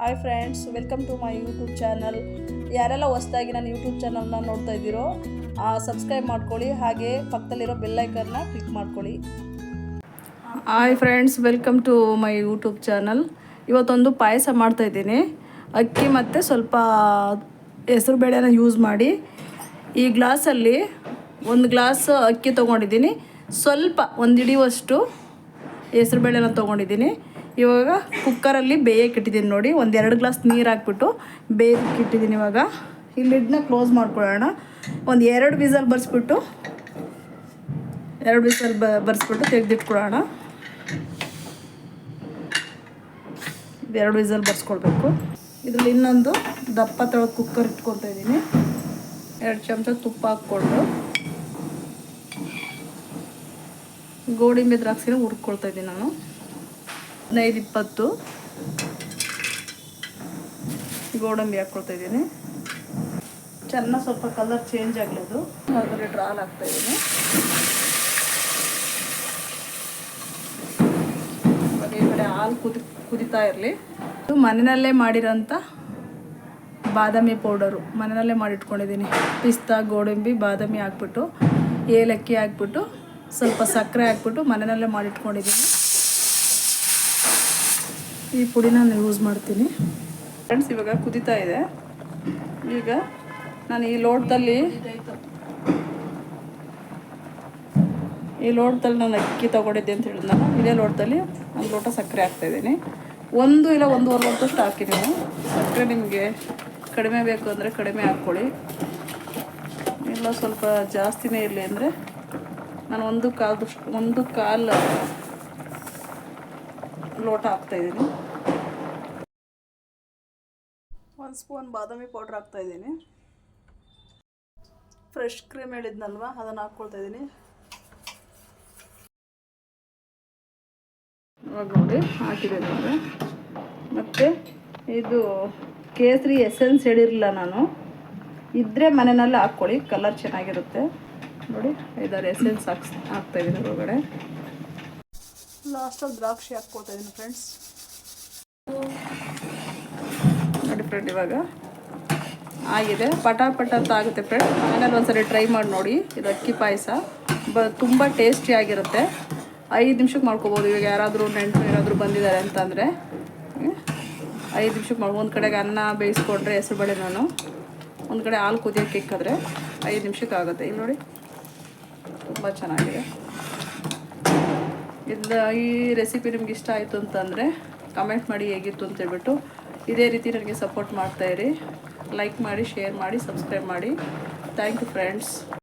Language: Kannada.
Hi friends, welcome to my YouTube channel. ಯಾರೆಲ್ಲ ಹೊಸ್ದಾಗಿ ನಾನು ಯೂಟ್ಯೂಬ್ ಚಾನಲ್ನ ನೋಡ್ತಾ ಇದ್ದೀರೋ ಸಬ್ಸ್ಕ್ರೈಬ್ ಮಾಡ್ಕೊಳ್ಳಿ. ಹಾಗೆ ಪಕ್ಕದಲ್ಲಿರೋ ಬೆಲ್ಲೈಕನ್ನ ಕ್ಲಿಕ್ ಮಾಡ್ಕೊಳ್ಳಿ. Hi friends, welcome to my YouTube channel. ಇವತ್ತೊಂದು ಪಾಯಸ ಮಾಡ್ತಾಯಿದ್ದೀನಿ ಅಕ್ಕಿ ಮತ್ತು ಸ್ವಲ್ಪ ಹೆಸರು ಬೇಳೆನ ಯೂಸ್ ಮಾಡಿ. ಈ ಗ್ಲಾಸಲ್ಲಿ ಒಂದು ಗ್ಲಾಸ್ ಅಕ್ಕಿ ತೊಗೊಂಡಿದ್ದೀನಿ. ಸ್ವಲ್ಪ ಒಂದು ಹಿಡಿಯುವಷ್ಟು ಹೆಸರು ಬೇಳೆನ ತೊಗೊಂಡಿದ್ದೀನಿ. ಇವಾಗ ಕುಕ್ಕರಲ್ಲಿ ಬೇಯಕ್ಕೆ ಇಟ್ಟಿದ್ದೀನಿ ನೋಡಿ ಒಂದು ಎರಡು ಗ್ಲಾಸ್ ನೀರು ಹಾಕ್ಬಿಟ್ಟು ಬೇಯಕ್ಕೆ ಇಟ್ಟಿದ್ದೀನಿ ಇವಾಗ. ಈ ಲಿಡ್ನ ಕ್ಲೋಸ್ ಮಾಡ್ಕೊಳ್ಳೋಣ. ಒಂದು ಎರಡು ವಿಸಲ್ ಬರ್ಸ್ಬಿಟ್ಟು, ಎರಡು ವಿಸಲ್ ಬ, ಬರ್ಸ್ಬಿಟ್ಟು ತೆಗೆದಿಟ್ಕೊಳ್ಳೋಣ. ಎರಡು ವಿಸಲ್ ಬರ್ಸ್ಕೊಳ್ಬೇಕು. ಇದರಲ್ಲಿ ಇನ್ನೊಂದು ದಪ್ಪ ತೊಳೆದು ಕುಕ್ಕರ್ ಇಟ್ಕೊಳ್ತಾ ಇದ್ದೀನಿ. ಎರಡು ಚಮಚ ತುಪ್ಪ ಹಾಕ್ಕೊಂಡು. ಗೋಡಿಂಬೆ ದ್ರಾಕ್ಷಿನ ಹುರ್ಕೊಳ್ತಾ ಇದ್ದೀನಿ ನಾನು. ಹದಿನೈದು ಇಪ್ಪತ್ತು. ಗೋಡಂಬಿ ಹಾಕ್ಕೊಳ್ತಾ ಇದ್ದೀನಿ. ಚೆನ್ನಾಗಿ ಸ್ವಲ್ಪ ಕಲರ್ ಚೇಂಜ್ ಆಗಲದು ಅದರಲ್ಲಿ ಡ್ರಾಲ್ ಹಾಕ್ತಾ ಇದ್ದೀನಿ. ಅದೇ ಕಡೆ ಹಾಲು ಕುದಿ, ಕುದಿತಾ ಇರಲಿ. ಇದು ಮನೆಯಲ್ಲೇ ಮಾಡಿರೋಂಥ ಬಾದಾಮಿ ಪೌಡರು. ಮನೆಯಲ್ಲೇ ಮಾಡಿಟ್ಕೊಂಡಿದ್ದೀನಿ. ಪಿಸ್ತಾ, ಗೋಡಂಬಿ, ಬಾದಾಮಿ ಹಾಕ್ಬಿಟ್ಟು, ಏಲಕ್ಕಿ ಹಾಕ್ಬಿಟ್ಟು, ಸ್ವಲ್ಪ ಸಕ್ಕರೆ ಹಾಕ್ಬಿಟ್ಟು ಮನೆಯಲ್ಲೇ ಮಾಡಿಟ್ಕೊಂಡಿದ್ದೀನಿ. ಈ ಪುಡಿನ ನಾನು ಯೂಸ್ ಮಾಡ್ತೀನಿ. ಫ್ರೆಂಡ್ಸ್ ಇವಾಗ ಕುದಿತಾ ಇದೆ. ಈಗ ನಾನು ಈ ಲೋಟದಲ್ಲಿ ಈ ಲೋಟದಲ್ಲಿ ನಾನು ಅಕ್ಕಿ ತೊಗೊಂಡಿದ್ದೆ ಅಂತ ಹೇಳಿದ್ನಲ್ಲ, ಇದೇ ಲೋಟದಲ್ಲಿ ಒಂದು ಲೋಟ ಸಕ್ಕರೆ ಹಾಕ್ತಾಯಿದ್ದೀನಿ ಒಂದು ಇಲ್ಲ ಒಂದೂವರೆ ಲೋಟದಷ್ಟು ಹಾಕಿ ನೀವು ಸಕ್ಕರೆ ನಿಮಗೆ ಕಡಿಮೆ ಬೇಕು ಅಂದರೆ ಕಡಿಮೆ ಹಾಕ್ಕೊಳ್ಳಿ. ಇಲ್ಲ ಸ್ವಲ್ಪ ಜಾಸ್ತಿನೇ ಇರಲಿ ಅಂದರೆ ನಾನು ಒಂದು ಕಾಲು ಒಂದು ಕಾಲು ಲೋಟ ಹಾಕ್ತಾಯಿದ್ದೀನಿ ಒಂದು ಸ್ಪೂನ್ ಬಾದಾಮಿ ಪೌಡ್ರ್ ಹಾಕ್ತಾಯಿದ್ದೀನಿ ಫ್ರೆಶ್ ಕ್ರೀಮ್ ಹೇಳಿದ್ನಲ್ವ, ಅದನ್ನು ಹಾಕ್ಕೊಳ್ತಾ ಇದ್ದೀನಿ. ಇವಾಗ ನೋಡಿ, ಹಾಕಿದೆ ನೋಡಿ. ಮತ್ತು ಇದು ಕೇಸರಿ ಎಸೆನ್ಸ್ ಹೇಳಿರಲಿಲ್ಲ ನಾನು. ಇದ್ದರೆ ಮನೆಯಲ್ಲೇ ಹಾಕ್ಕೊಳ್ಳಿ ಕಲರ್ ಚೆನ್ನಾಗಿರುತ್ತೆ. ನೋಡಿ ಐದಾರು ಎಸೆನ್ಸ್ ಹಾಕ್ಸ್ ಹಾಕ್ತಾಯಿದ್ದೀನಿ ಒಳಗಡೆ. ಲಾಸ್ಟಲ್ಲಿ ದ್ರಾಕ್ಷಿ ಹಾಕ್ಕೋತಾ ಇದ್ದೀನಿ ಫ್ರೆಂಡ್ಸ್ ನೋಡಿ ಫ್ರೆಂಡ್ ಇವಾಗ. ಆಗಿದೆ. ಪಟ ಪಟ ಅಂತ ಆಗುತ್ತೆ ಫ್ರೆಂಡ್ ಮನೇಲಿ ಒಂದ್ಸರಿ ಟ್ರೈ ಮಾಡಿ ನೋಡಿ. ಇದು ಅಕ್ಕಿ ಪಾಯಸ. ಬ, ತುಂಬ ಟೇಸ್ಟಿ ಆಗಿರುತ್ತೆ. ಐದು ನಿಮಿಷಕ್ಕೆ ಮಾಡ್ಕೋಬೋದು. ಇವಾಗ ಯಾರಾದರೂ ನೆಂಟರು ಯಾರಾದರೂ ಬಂದಿದ್ದಾರೆ ಅಂತಂದರೆ ಐದು ನಿಮಿಷಕ್ಕೆ ಮಾಡಿ, ಒಂದು ಕಡೆಗೆ ಅನ್ನ ಬೇಯಿಸ್ಕೊಂಡ್ರೆ ಹೆಸರು ಬಳೆ ನಾನು. ಒಂದು ಕಡೆ ಹಾಲು ಕುದಿಯೋಕೆ ಇಕ್ಕಿದ್ರೆ ಐದು ನಿಮಿಷಕ್ಕೆ ಆಗುತ್ತೆ. ಇಲ್ಲಿ ನೋಡಿ, ತುಂಬ ಚೆನ್ನಾಗಿದೆ. ಇದು ಈ ರೆಸಿಪಿ ನಿಮ್ಗೆ ಇಷ್ಟ ಆಯಿತು ಅಂತಂದರೆ ಕಮೆಂಟ್ ಮಾಡಿ ಹೇಗಿತ್ತು ಅಂತ ಹೇಳ್ಬಿಟ್ಟು ಇದೇ ರೀತಿ ನನಗೆ ಸಪೋರ್ಟ್ ಮಾಡ್ತಾಯಿರಿ ಲೈಕ್ ಮಾಡಿ ಶೇರ್ ಮಾಡಿ ಸಬ್ಸ್ಕ್ರೈಬ್ ಮಾಡಿ. Thank you friends